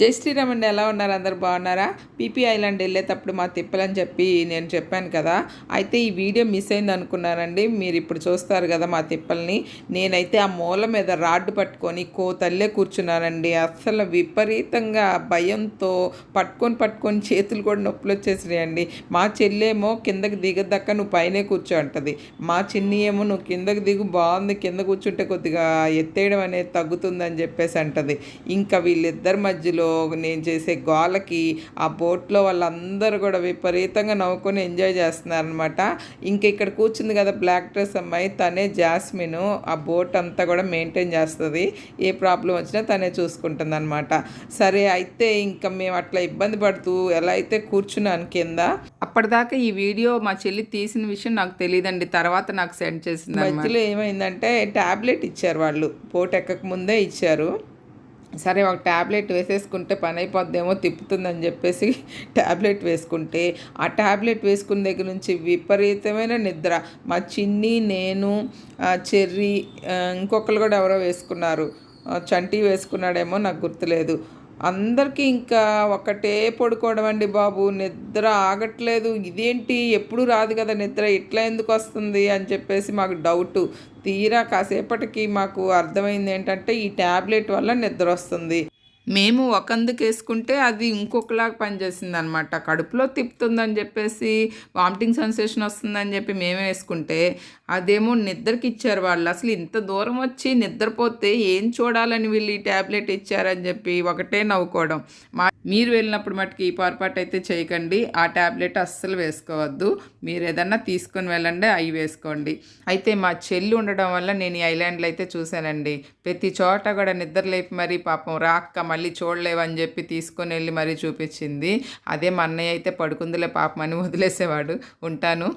జై శ్రీరామ్ అండి ఎలా ఉన్నారు? అందరు బాగున్నారా? పీపీ ఐలాండ్ వెళ్ళేటప్పుడు మా తిప్పలని చెప్పి నేను చెప్పాను కదా అయితే ఈ వీడియో మిస్ అయింది అనుకున్నారండి. మీరు ఇప్పుడు చూస్తారు కదా మా తిప్పల్ని. నేనైతే ఆ మూల మీద రాడ్డు పట్టుకొని కో తల్లే కూర్చున్నానండి. అస్సలు విపరీతంగా భయంతో పట్టుకొని పట్టుకొని చేతులు కూడా నొప్పులు వచ్చేసినాయండి. మా చెల్లేమో కిందకి దిగదక్క నువ్వు పైనే కూర్చో అంటది. మా చిన్ని ఏమో నువ్వు కిందకి దిగు బాగుంది కింద కూర్చుంటే కొద్దిగా ఎత్తేయడం అనేది తగ్గుతుందని చెప్పేసి అంటది. ఇంకా వీళ్ళిద్దరి మధ్యలో నేను చేసే గోలకి ఆ బోట్లో వాళ్ళందరూ కూడా విపరీతంగా నవ్వుకొని ఎంజాయ్ చేస్తున్నారనమాట ఇంక ఇక్కడ కూర్చుంది కదా బ్లాక్ డ్రెస్ అమ్మాయి తనే జాస్మిన్. ఆ బోట్ అంతా కూడా మెయింటైన్ చేస్తుంది. ఏ ప్రాబ్లం వచ్చినా తనే చూసుకుంటుంది అనమాట సరే అయితే ఇంకా మేము అట్లా ఇబ్బంది పడుతూ ఎలా అయితే కూర్చున్నాను కింద. అప్పటిదాకా ఈ వీడియో మా చెల్లి తీసిన విషయం నాకు తెలియదండి తర్వాత నాకు సెండ్ చేసింది మధ్యలో ఏమైందంటే ట్యాబ్లెట్ ఇచ్చారు వాళ్ళు. బోట్ ఎక్కక ముందే ఇచ్చారు. సరే ఒక ట్యాబ్లెట్ వేసేసుకుంటే పని అయిపోద్దేమో తిప్పుతుందని చెప్పేసి ట్యాబ్లెట్ వేసుకుంటే ఆ ట్యాబ్లెట్ వేసుకున్న దగ్గర నుంచి విపరీతమైన నిద్ర. మా చిన్ని నేను చెర్రీ ఇంకొకరు కూడా ఎవరో వేసుకున్నారు. చంటి వేసుకున్నాడేమో నాకు గుర్తులేదు. అందరికీ ఇంకా ఒకటే పడుకోవడం అండి బాబు. నిద్ర ఆగట్లేదు. ఇదేంటి? ఎప్పుడు రాదు కదా నిద్ర. ఇట్లా ఎందుకు వస్తుంది అని చెప్పేసి మాకు డౌట్ తీరా కాసేపటికి మాకు అర్థమైంది ఏంటంటే ఈ ట్యాబ్లెట్ వల్ల నిద్ర వస్తుంది. మేము ఒకందుకు వేసుకుంటే అది ఇంకొకలాగా పనిచేసింది అనమాట కడుపులో తిప్పుతుందని చెప్పేసి వామిటింగ్ సెన్సేషన్ వస్తుందని చెప్పి మేమే వేసుకుంటే అదేమో నిద్రకి ఇచ్చారు వాళ్ళు. అసలు ఇంత దూరం వచ్చి నిద్రపోతే ఏం చూడాలని వీళ్ళు ఈ ట్యాబ్లెట్ ఇచ్చారని చెప్పి ఒకటే నవ్వుకోవడం. మా మీరు వెళ్ళినప్పుడు మటుకు ఈ పొరపాటు అయితే చేయకండి. ఆ ట్యాబ్లెట్ అస్సలు వేసుకోవద్దు. మీరు ఏదన్నా తీసుకొని వెళ్ళండి అవి వేసుకోండి. అయితే మా చెల్లి ఉండడం వల్ల నేను ఈ ఐలాండ్లో అయితే చూశానండి. ప్రతి చోట కూడా నిద్ర లేపి మరీ పాపం రాక్క మళ్ళీ చూడలేవని చెప్పి తీసుకొని వెళ్ళి మరీ చూపించింది. అదే మా అన్నయ్య అయితే పడుకుందిలే పాపం అని వదిలేసేవాడు. ఉంటాను.